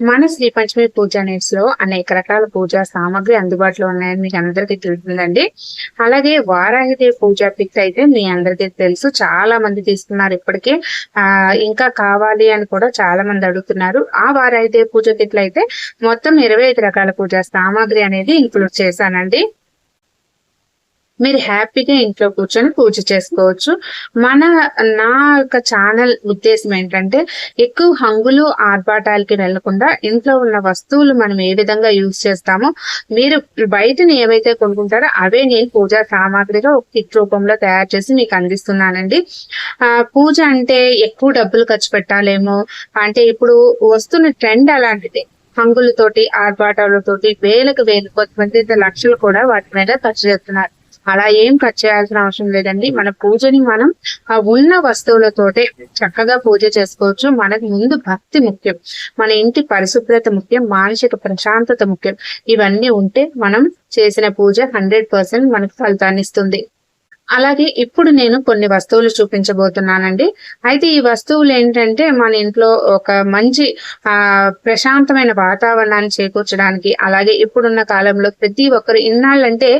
మన శ్రీ పంచమి పూజ నెట్స్లో అనేక రకాల పూజా సామాగ్రి అందుబాటులో ఉన్నాయని మీకు అందరికీ తెలుస్తుందండి. అలాగే వారాహిదేవి పూజ పిక్ అయితే మీ అందరికీ తెలుసు. చాలా మంది తీసుకున్నారు ఇప్పటికే. ఆ ఇంకా కావాలి అని కూడా చాలా మంది అడుగుతున్నారు. ఆ వారాహిదేవి పూజ కిట్లు అయితే మొత్తం ఇరవై ఐదు రకాల పూజా సామాగ్రి అనేది ఇంక్లూడ్ చేశానండి. మీరు హ్యాపీగా ఇంట్లో కూర్చొని పూజ చేసుకోవచ్చు. మన నా యొక్క ఛానల్ ఉద్దేశం ఏంటంటే ఎక్కువ హంగులు ఆర్భాటాలకి వెళ్ళకుండా ఇంట్లో ఉన్న వస్తువులు మనం ఏ విధంగా యూజ్ చేస్తామో మీరు బయటని ఏవైతే కొనుక్కుంటారో అవే నేను పూజా సామాగ్రిగా ఒక కిట్ రూపంలో తయారు చేసి మీకు అందిస్తున్నానండి. ఆ పూజ అంటే ఎక్కువ డబ్బులు ఖర్చు పెట్టాలేమో? అంటే ఇప్పుడు వస్తున్న ట్రెండ్ అలాంటిది. హంగులతోటి ఆర్భాటాలతోటి వేలకు వేలు కొంతమంది లక్షలు కూడా వాటి మీద ఖర్చు చేస్తున్నారు. అలా ఏం ఖర్చు చేయాల్సిన అవసరం లేదండి. మన పూజని మనం ఆ ఉన్న వస్తువులతోటే చక్కగా పూజ చేసుకోవచ్చు. మనకు ముందు భక్తి ముఖ్యం. మన ఇంటి పరిశుభ్రత ముఖ్యం మానసిక ప్రశాంతత ముఖ్యం. ఇవన్నీ ఉంటే మనం చేసిన పూజ హండ్రెడ్ పర్సెంట్ మనకు ఫలితాన్ని ఇస్తుంది. అలాగే ఇప్పుడు నేను కొన్ని వస్తువులు చూపించబోతున్నానండి. అయితే ఈ వస్తువులు ఏంటంటే మన ఇంట్లో ఒక మంచి ఆ ప్రశాంతమైన వాతావరణాన్ని చేకూర్చడానికి అలాగే ఇప్పుడున్న కాలంలో ప్రతి ఒక్కరు ఇన్నాళ్ళంటే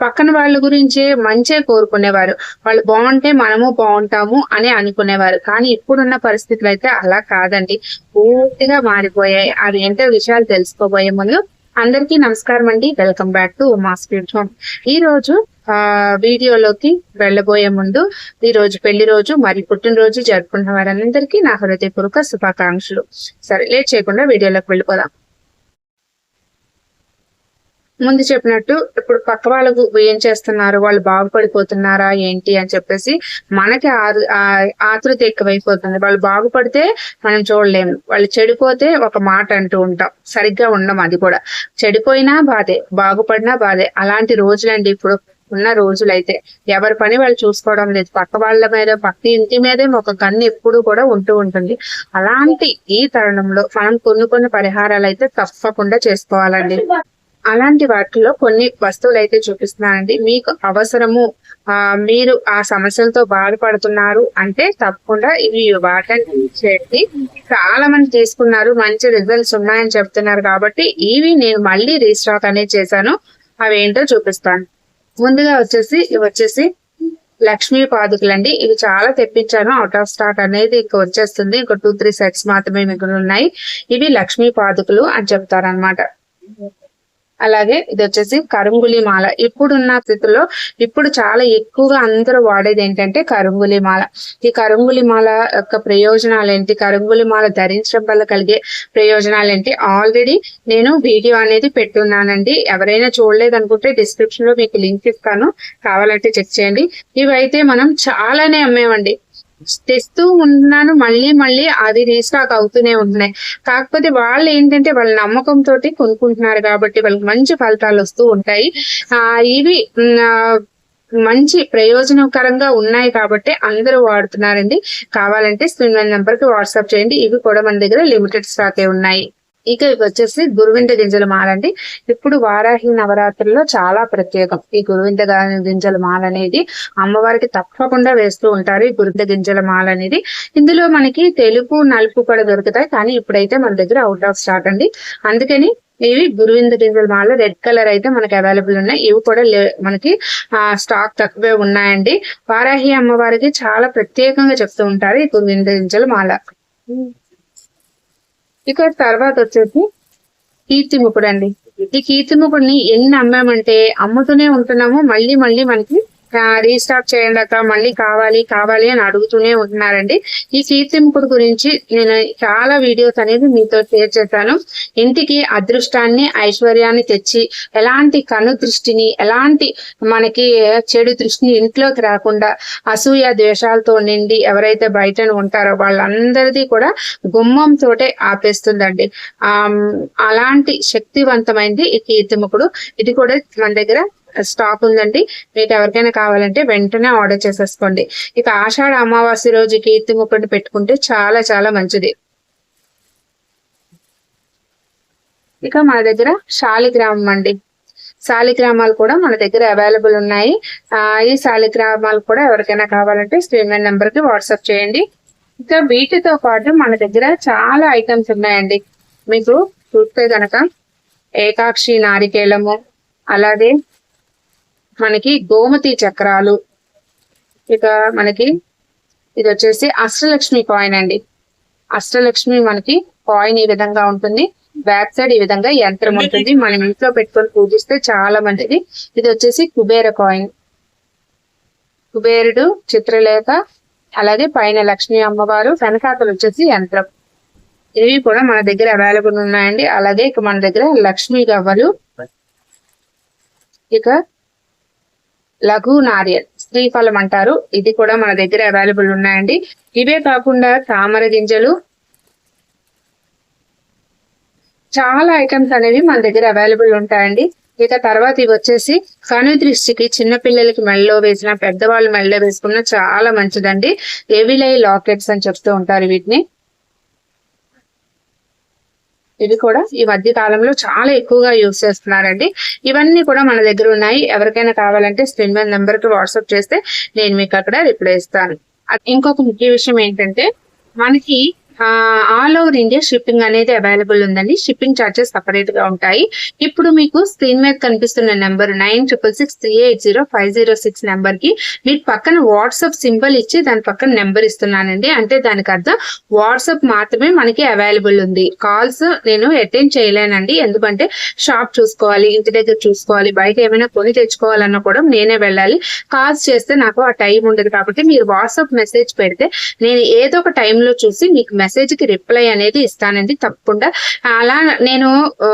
పక్కన వాళ్ళ గురించే మంచే కోరుకునేవారు. వాళ్ళు బాగుంటే మనము బాగుంటాము అని అనుకునేవారు. కానీ ఇప్పుడున్న పరిస్థితులు అయితే అలా కాదండి. పూర్తిగా మారిపోయాయి. అవి ఏంటో విషయాలు తెలుసుకోబోయే ముందు అందరికీ నమస్కారం అండి. వెల్కమ్ బ్యాక్ టు మా స్పీడ్ హోమ్ ఈ రోజు ఆ వీడియోలోకి వెళ్ళబోయే ముందు ఈ రోజు పెళ్ళి రోజు మరి పుట్టినరోజు జరుపుకున్న వారందరికీ నా హృదయపూర్వక శుభాకాంక్షలు. సరే లేట్ చేయకుండా వీడియోలోకి వెళ్ళిపోదాం. ముందు చెప్పినట్టు ఇప్పుడు పక్క వాళ్ళకు ఏం చేస్తున్నారు? వాళ్ళు బాగుపడిపోతున్నారా? ఏంటి? అని చెప్పేసి మనకి ఆతృత ఎక్కువైపోతుంది. వాళ్ళు బాగుపడితే మనం చూడలేము వాళ్ళు చెడిపోతే ఒక మాట అంటూ ఉంటాం. సరిగ్గా ఉండం అది కూడా. చెడిపోయినా బాధే బాగుపడినా బాధే. అలాంటి రోజులండి ఇప్పుడు ఉన్న రోజులైతే. ఎవరి పని వాళ్ళు చూసుకోవడం లేదు. పక్క వాళ్ళ మీద పక్క ఇంటి మీదే ఒక కన్ను ఎప్పుడు కూడా ఉంటూ ఉంటుంది. అలాంటి ఈ తరుణంలో మనం కొన్ని కొన్ని పరిహారాలు అయితే తప్పకుండా చేసుకోవాలండి. అలాంటి వాటిలో కొన్ని వస్తువులు అయితే చూపిస్తున్నానండి. మీకు అవసరము ఆ మీరు ఆ సమస్యలతో బాధపడుతున్నారు అంటే తప్పకుండా ఇవి వాటని చేయండి. చాలా మంది తీసుకున్నారు మంచి రిజల్ట్స్ ఉన్నాయని చెప్తున్నారు కాబట్టి ఇవి నేను మళ్ళీ రీస్టాక్ అనేది చేశాను. అవి ఏంటో చూపిస్తాను. ముందుగా వచ్చేసి ఇవి వచ్చేసి లక్ష్మీ పాదుకులండి. ఇవి చాలా తెప్పించాను. అవుట్ ఆఫ్ స్టాక్ అనేది ఇంకా వచ్చేస్తుంది. ఇంకా టూ త్రీ సెట్స్ మాత్రమే మిగిలి ఉన్నాయి. ఇవి లక్ష్మీ పాదుకులు అని చెప్తారనమాట అలాగే ఇది వచ్చేసి కరుంగులి మాల. ఇప్పుడున్న స్థితిలో ఇప్పుడు చాలా ఎక్కువగా అందరూ వాడేది ఏంటంటే కరుంగులి మాల. ఈ కరుంగులి మాల యొక్క ప్రయోజనాలు ఏంటి? కరుంగులి మాల ధరించడం వల్ల కలిగే ప్రయోజనాలు ఏంటి? ఆల్రెడీ నేను వీడియో అనేది పెట్టున్నానండి. ఎవరైనా చూడలేదు అనుకుంటే డిస్క్రిప్షన్లో మీకు లింక్ ఇస్తాను. కావాలంటే చెక్ చేయండి. ఇవైతే మనం చాలానే అమ్మేవండి. తెస్తూ ఉంటున్నాను మళ్ళీ మళ్ళీ అది రీస్టాక్ అవుతూనే ఉంటున్నాయి. కాకపోతే వాళ్ళు ఏంటంటే వాళ్ళ నమ్మకం తోటి కొనుక్కుంటున్నారు కాబట్టి వాళ్ళకి మంచి ఫలితాలు వస్తూ ఉంటాయి. ఆ ఇవి మంచి ప్రయోజనకరంగా ఉన్నాయి కాబట్టి అందరూ వాడుతున్నారండి. కావాలంటే స్క్రీన్ నెంబర్కి వాట్సాప్ చేయండి. ఇవి కూడా మన దగ్గర లిమిటెడ్ స్టాకే ఉన్నాయి. ఇక ఇవి వచ్చేసి గురువింద గింజల మాల అండి. ఇప్పుడు వారాహి నవరాత్రుల్లో చాలా ప్రత్యేకం. ఈ గురువింద గింజల మాల అనేది అమ్మవారికి తప్పకుండా వేస్తూ ఉంటారు. ఈ గురువింద గింజల మాల అనేది ఇందులో మనకి తెలుపు నలుపు కూడా దొరుకుతాయి. కానీ ఇప్పుడైతే మన దగ్గర అవుట్ ఆఫ్ స్టాక్ అండి. అందుకని ఇవి గురువింద గింజల మాల రెడ్ కలర్ అయితే మనకి అవైలబుల్ ఉన్నాయి. ఇవి కూడా మనకి ఆ స్టాక్ తక్కువే ఉన్నాయండి. వారాహి అమ్మవారికి చాలా ప్రత్యేకంగా చెప్తూ ఉంటారు ఈ గురువింద గింజల మాల. ఇక తర్వాత వచ్చేసి కీర్తి ముకుడు అండి ఈ కీర్తి ముకుడిని ఎన్ని అమ్మామంటే అమ్ముతూనే ఉంటున్నాము మళ్ళీ మళ్ళీ మనకి రీస్టార్ట్ చేయండి అక్క మళ్ళీ కావాలి కావాలి అని అడుగుతూనే ఉంటున్నారండి. ఈ కీర్తింపుడు గురించి నేను చాలా వీడియోస్ అనేది మీతో షేర్ చేశాను. ఇంటికి అదృష్టాన్ని ఐశ్వర్యాన్ని తెచ్చి ఎలాంటి కను దృష్టిని ఎలాంటి మనకి చెడు దృష్టిని ఇంట్లోకి రాకుండా అసూయ ద్వేషాలతో నిండి ఎవరైతే బయట ఉంటారో వాళ్ళందరిది కూడా గుమ్మం తోటే ఆపేస్తుందండి. ఆ అలాంటి శక్తివంతమైంది ఈ కీర్తిముఖుడు ఇది కూడా మన దగ్గర స్టాక్ ఉందండి. మీకు ఎవరికైనా కావాలంటే వెంటనే ఆర్డర్ చేసేసుకోండి. ఇక ఆషాఢ అమావాస్య రోజు కీర్తి ముక్కడిని పెట్టుకుంటే చాలా చాలా మంచిది. ఇక మన దగ్గర శాలిగ్రామం అండి. శాలిగ్రామాలు కూడా మన దగ్గర అవైలబుల్ ఉన్నాయి. ఆ ఈ శాలిగ్రామాలు కూడా ఎవరికైనా కావాలంటే స్క్రీన్ నెంబర్కి వాట్సాప్ చేయండి. ఇంకా వీటితో పాటు మన దగ్గర చాలా ఐటమ్స్ ఉన్నాయండి. మీకు చూస్తే కనుక ఏకాక్షి నారికేళము అలాగే మనకి గోమతి చక్రాలు. ఇక మనకి ఇది వచ్చేసి అష్టలక్ష్మి కాయిన్ అండి. అష్టలక్ష్మి మనకి కాయిన్ ఈ విధంగా ఉంటుంది. బ్యాక్ సైడ్ ఈ విధంగా యంత్రం ఉంటుంది. మనం ఇంట్లో పెట్టుకొని పూజిస్తే చాలా మంచిది. ఇది వచ్చేసి కుబేర కాయిన్. కుబేరుడు చిత్రలేఖ అలాగే పైన లక్ష్మీ అమ్మవారు వెనకాతలు వచ్చేసి యంత్రం. ఇవి కూడా మన దగ్గర అవైలబుల్ ఉన్నాయండి. అలాగే ఇక మన దగ్గర లక్ష్మీ గవ్వలు. ఇక లఘు నారియల్ శ్రీఫలం అంటారు. ఇది కూడా మన దగ్గర అవైలబుల్ ఉన్నాయండి. ఇవే కాకుండా తామర గింజలు చాలా ఐటమ్స్ అనేవి మన దగ్గర అవైలబుల్ ఉంటాయండి. ఇక తర్వాత ఇవి వచ్చేసి కను దృష్టికి చిన్న పిల్లలకి మెళ్ళలో వేసిన పెద్దవాళ్ళు మెళ్ళలో వేసుకున్న చాలా మంచిదండి. ఎవిలై లాకెట్స్ అని చెప్తూ ఉంటారు వీటిని. ఇవి కూడా ఈ మధ్య కాలంలో చాలా ఎక్కువగా యూజ్ చేస్తున్నారండి. ఇవన్నీ కూడా మన దగ్గర ఉన్నాయి. ఎవరికైనా కావాలంటే స్క్రీన్ మీద నెంబర్కి వాట్సాప్ చేస్తే నేను మీకు అక్కడ రిప్లై ఇస్తాను. ఇంకొక ముఖ్య విషయం ఏంటంటే మనకి ఆల్ ఓవర్ ఇండియా షిప్పింగ్ అనేది అవైలబుల్ ఉందండి. షిప్పింగ్ చార్జెస్ సపరేట్గా ఉంటాయి. ఇప్పుడు మీకు స్క్రీన్ మీద కనిపిస్తున్న number nine triple six three eight zero five zero six నెంబర్కి మీకు పక్కన వాట్సాప్ సింబల్ ఇచ్చి దాని పక్కన నెంబర్ ఇస్తున్నానండి. అంటే దానికి అర్థం వాట్సాప్ మాత్రమే మనకి అవైలబుల్ ఉంది. కాల్స్ నేను అటెండ్ చేయలేనండి. ఎందుకంటే షాప్ చూసుకోవాలి ఇంటి దగ్గర చూసుకోవాలి బయట ఏమైనా కొని తెచ్చుకోవాలన్నా కూడా నేనే వెళ్ళాలి. కాల్స్ చేస్తే నాకు ఆ టైం ఉండదు కాబట్టి మీరు వాట్సాప్ మెసేజ్ పెడితే నేను ఏదో ఒక టైంలో చూసి మీకు మెసేజ్కి రిప్లై అనేది ఇస్తానండి తప్పకుండా. అలా నేను ఆ,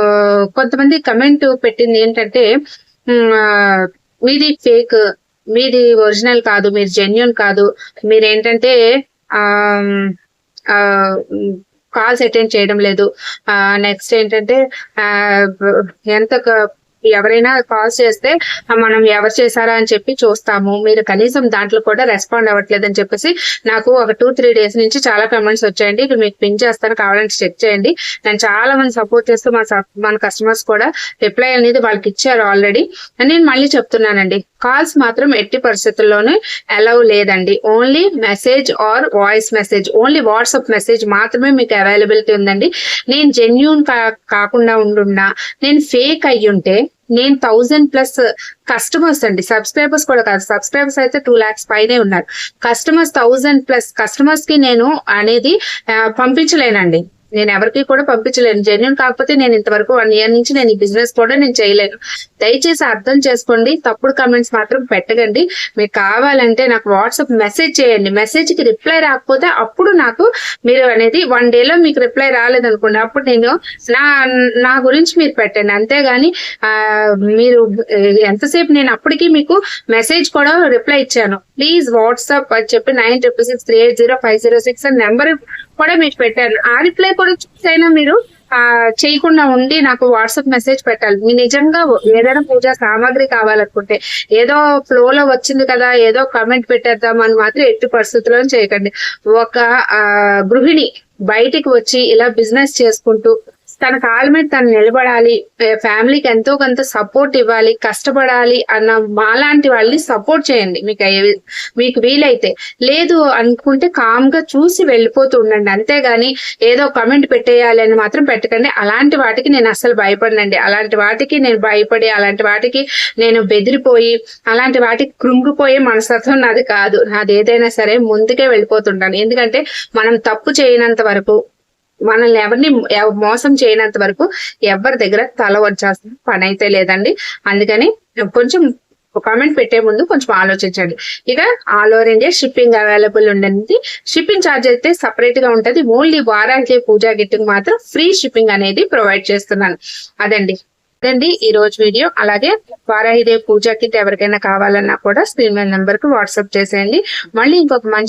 కొంతమంది కమెంట్ పెట్టింది ఏంటంటే మీది ఫేక్ మీది ఒరిజినల్ కాదు మీరు జెన్యున్ కాదు మీరు ఏంటంటే ఆ కాల్స్ అటెండ్ చేయడం లేదు. నెక్స్ట్ ఏంటంటే ఆ, ఎంత ఎవరైనా కాల్ చేస్తే మనం ఎవరు చేశారా? అని చెప్పి చూస్తాము. మీరు కనీసం దాంట్లో కూడా రెస్పాండ్ అవ్వట్లేదు అని చెప్పేసి నాకు ఒక టూ త్రీ డేస్ నుంచి చాలా కమెంట్స్ వచ్చాయండి. ఇక్కడ మీకు పిన్ చేస్తాను కావాలంటే చెక్ చేయండి. నేను చాలా మంది సపోర్ట్ చేస్తూ మన సప్- మన కస్టమర్స్ కూడా రిప్లై అనేది వాళ్ళకి ఇచ్చారు ఆల్రెడీ. నేను మళ్ళీ చెప్తున్నానండి. కాల్స్ మాత్రం ఎట్టి పరిస్థితుల్లోనూ అలౌ లేదండి. Only message or voice message only WhatsApp message మాత్రమే మీకు అవైలబిలిటీ ఉందండి. నేను జెన్యున్ కాకుండా ఉండున్నా నేను ఫేక్ అయ్యుంటే నేను థౌజండ్ ప్లస్ కస్టమర్స్ అండి. సబ్స్క్రైబర్స్ కూడా కాదు సబ్స్క్రైబర్స్ అయితే టూ ల్యాక్స్ పైనే ఉన్నారు. కస్టమర్స్ థౌజండ్ ప్లస్ కస్టమర్స్కి నేను అనేది పంపించలేనండి. నేను ఎవరికి కూడా పంపించలేను. జెన్యున్ కాకపోతే నేను ఇంతవరకు వన్ ఇయర్ నుంచి నేను ఈ బిజినెస్ కూడా నేను చేయలేను. దయచేసి అర్థం చేసుకోండి. తప్పుడు కమెంట్స్ మాత్రం పెట్టకండి. మీకు కావాలంటే నాకు వాట్సాప్ మెసేజ్ చేయండి. మెసేజ్కి రిప్లై రాకపోతే అప్పుడు నాకు మీరు అనేది వన్ డేలో మీకు రిప్లై రాలేదనుకోండి. అప్పుడు నేను నా నా గురించి మీరు పెట్టండి. అంతేగాని మీరు ఎంతసేపు నేను అప్పటికి మీకు మెసేజ్ కూడా రిప్లై ఇచ్చాను. ప్లీజ్ వాట్సాప్ అని చెప్పి nine triple six three eight zero five zero six అని నెంబర్ కూడా మీరు పెట్టారు. ఆ రిప్లై కూడా చూసైనా మీరు ఆ చేయకుండా ఉండి నాకు వాట్సాప్ మెసేజ్ పెట్టాలి. మీ నిజంగా ఏదైనా పూజా సామాగ్రి కావాలనుకుంటే ఏదో ఫ్లో లో వచ్చింది కదా ఏదో కమెంట్ పెట్టేద్దాం అని మాత్రం ఎట్టి పరిస్థితుల్లో చేయకండి. ఒక ఆ, గృహిణి బయటికి వచ్చి ఇలా బిజినెస్ చేసుకుంటూ తన కాళ్ళ మీద తను నిలబడాలి ఫ్యామిలీకి ఎంతో కొంత సపోర్ట్ ఇవ్వాలి కష్టపడాలి అన్న మాలాంటి వాళ్ళని సపోర్ట్ చేయండి. మీకు మీకు వీలైతే. లేదు అనుకుంటే కామ్గా చూసి వెళ్ళిపోతూ ఉండండి. అంతేగాని ఏదో కమెంట్ పెట్టేయాలి అని మాత్రం పెట్టకండి. అలాంటి వాటికి నేను అసలు భయపడనండి. అలాంటి వాటికి నేను భయపడి అలాంటి వాటికి నేను బెదిరిపోయి అలాంటి వాటికి కృంగిపోయే మనస్తత్వం నాది కాదు. నాది ఏదైనా సరే ముందుకే వెళ్ళిపోతుంటాను ఎందుకంటే మనం తప్పు చేయనంత వరకు మనల్ని ఎవరిని మోసం చేయనంత వరకు ఎవరి దగ్గర తల వచ్చాల్సిన పని అయితే లేదండి. అందుకని కొంచెం కామెంట్ పెట్టే ముందు కొంచెం ఆలోచించండి. ఇక all over India shipping available ఉండండి షిప్పింగ్ ఛార్జ్ అయితే సపరేట్గా ఉంటుంది. ఓన్లీ వారానికి పూజా గిట్ మాత్రం ఫ్రీ షిప్పింగ్ అనేది ప్రొవైడ్ చేస్తున్నాను. అదండి. అదండి ఈ రోజు వీడియో. అలాగే వారాహిదేవి పూజా కిట్ ఎవరికైనా కావాలన్నా కూడా స్క్రీన్ మీద నెంబర్కి వాట్సాప్ చేసేయండి. మళ్ళీ ఇంకొక మంచి